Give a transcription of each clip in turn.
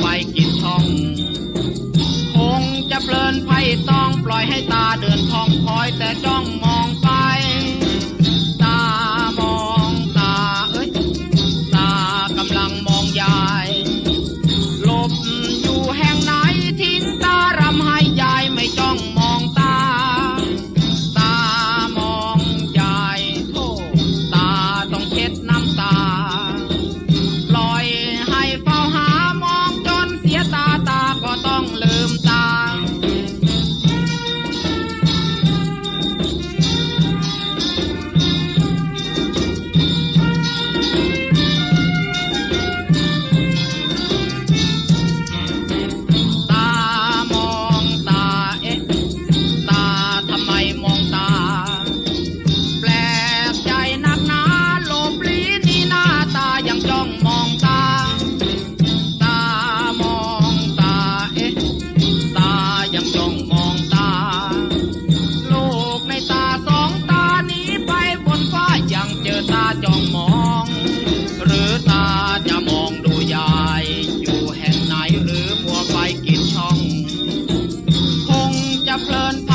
ไปกินท่อง คงจะเพลินไพ่ต้องปล่อยให้ตาเดินท่องคอยแต่จ้องมอง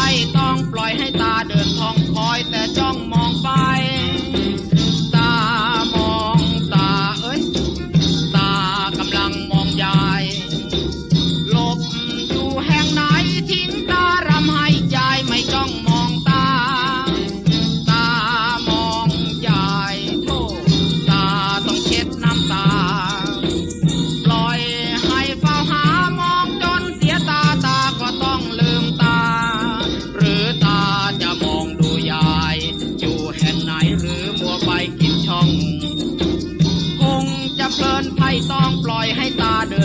ไม่ต้องปล่อยให้ตาเดินท่องคอยแต่ เพลินไปต้องปล่อยให้ตาเดิน